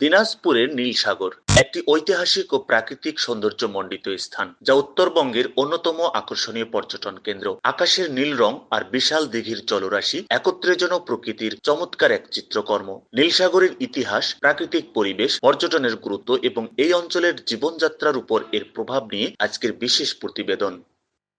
দিনাজপুরের নীলসাগর, একটি ঐতিহাসিক ও প্রাকৃতিক সৌন্দর্য মণ্ডিত স্থান, যা উত্তরবঙ্গের অন্যতম আকর্ষণীয় পর্যটন কেন্দ্র। আকাশের নীল রং আর বিশাল দিঘির জলরাশি একত্রে যেন প্রকৃতির চমৎকার এক চিত্রকর্ম। নীলসাগরের ইতিহাস, প্রাকৃতিক পরিবেশ, পর্যটনের গুরুত্ব এবং এই অঞ্চলের জীবনযাত্রার উপর এর প্রভাব নিয়ে আজকের বিশেষ প্রতিবেদন।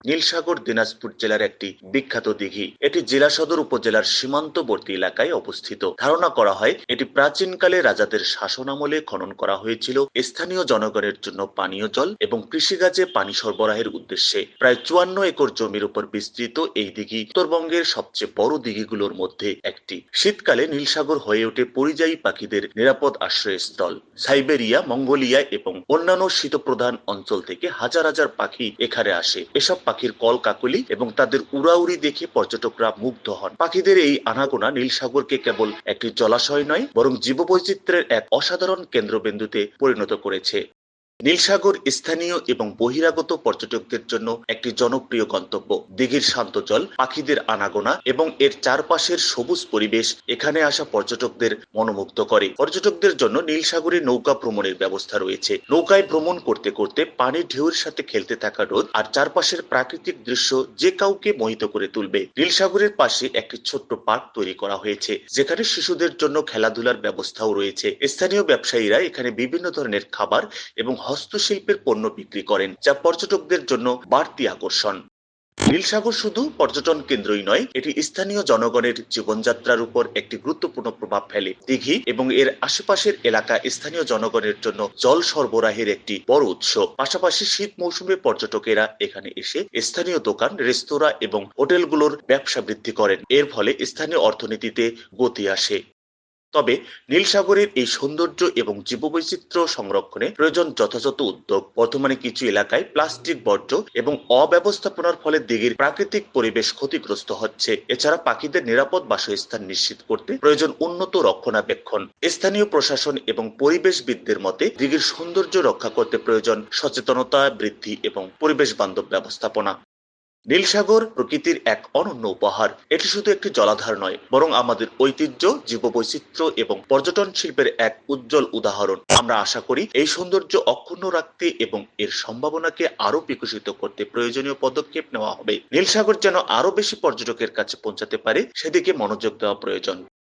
নীলসাগর দিনাজপুর জেলার একটি বিখ্যাত দিঘি। এটি জেলা সদর উপজেলার সীমান্তবর্তী এলাকায় অবস্থিত। ধারণা করা হয়, এটি প্রাচীনকালে রাজাদের শাসনামলে খনন করা হয়েছিল, স্থানীয় জনগণের জন্য পানীয় জল এবং কৃষিকাজে পানি সরবরাহের উদ্দেশ্যে। প্রায় চুয়ান্ন একর জমির উপর বিস্তৃত এই দিঘি উত্তরবঙ্গের সবচেয়ে বড় দিঘিগুলোর মধ্যে একটি। শীতকালে নীলসাগর হয়ে ওঠে পরিযায়ী পাখিদের নিরাপদ আশ্রয়স্থল। সাইবেরিয়া, মঙ্গোলিয়া এবং অন্যান্য শীতপ্রধান অঞ্চল থেকে হাজার হাজার পাখি এখানে আসে। এসব পাখির কলকাকলি এবং তাদের উড়াউড়ি দেখে পর্যটকরা মুগ্ধ হন। পাখিদের এই আনাগোনা নীলসাগরকে কেবল একটি জলাশয় নয়, বরং জীববৈচিত্র্যের এক অসাধারণ কেন্দ্রবিন্দুতে পরিণত করেছে। নীলসাগর স্থানীয় এবং বহিরাগত পর্যটকদের জন্য একটি জনপ্রিয় গন্তব্য। দিঘির শান্ত জল, পাখিদের আনাগোনা এবং এর চারপাশের সবুজ পরিবেশ এখানে আসা পর্যটকদের মনোমুগ্ধ করে। পর্যটকদের জন্য নীলসাগরে নৌকা ভ্রমণের ব্যবস্থা রয়েছে। নৌকায় ভ্রমণ করতে করতে পানির ঢেউয়ের সাথে খেলতে থাকা রোদ আর চারপাশের প্রাকৃতিক দৃশ্য যে কাউকে মোহিত করে তুলবে। নীলসাগরের পাশে একটি ছোট্ট পার্ক তৈরি করা হয়েছে, যেখানে শিশুদের জন্য খেলাধুলার ব্যবস্থাও রয়েছে। স্থানীয় ব্যবসায়ীরা এখানে বিভিন্ন ধরনের খাবার এবং হস্তশিল্পের পণ্য বিক্রি করেন, যা পর্যটকদের জন্য বাড়তি আকর্ষণ। নীলসাগর শুধু পর্যটন কেন্দ্রই নয়, এটি স্থানীয় জনগণের জীবনযাত্রার উপর একটি গুরুত্বপূর্ণ প্রভাব ফেলে। দিঘি এবং এর আশেপাশের এলাকা স্থানীয় জনগণের জন্য জল সরবরাহের একটি বড় উৎস। পাশাপাশি শীত মৌসুমে পর্যটকেরা এখানে এসে স্থানীয় দোকান, রেস্তোরাঁ এবং হোটেলগুলোর ব্যবসা বৃদ্ধি করেন। এর ফলে স্থানীয় অর্থনীতিতে গতি আসে। তবে নীলসাগরের এই সৌন্দর্য এবং জীববৈচিত্র্য সংরক্ষণে প্রয়োজন যথাযথ উদ্যোগ। বর্তমানে কিছু এলাকায় প্লাস্টিক বর্জ্য এবং অব্যবস্থাপনার ফলে দিঘির প্রাকৃতিক পরিবেশ ক্ষতিগ্রস্ত হচ্ছে। এছাড়া পাখিদের নিরাপদ বাসস্থান নিশ্চিত করতে প্রয়োজন উন্নত রক্ষণাবেক্ষণ। স্থানীয় প্রশাসন এবং পরিবেশবিদদের মতে, দিঘির সৌন্দর্য রক্ষা করতে প্রয়োজন সচেতনতা, বৃদ্ধি এবং পরিবেশ বান্ধব ব্যবস্থাপনা। নীলসাগর প্রকৃতির এক অনন্য উপহার। এটি শুধু একটি জলাধার নয়, বরং আমাদের ঐতিহ্য, জীববৈচিত্র্য এবং পর্যটন শিল্পের এক উজ্জ্বল উদাহরণ। আমরা আশা করি এই সৌন্দর্য অক্ষুণ্ণ রাখতে এবং এর সম্ভাবনাকে আরও বিকশিত করতে প্রয়োজনীয় পদক্ষেপ নেওয়া হবে। নীলসাগর যেন আরও বেশি পর্যটকের কাছে পৌঁছাতে পারে, সেদিকে মনোযোগ দেওয়া প্রয়োজন।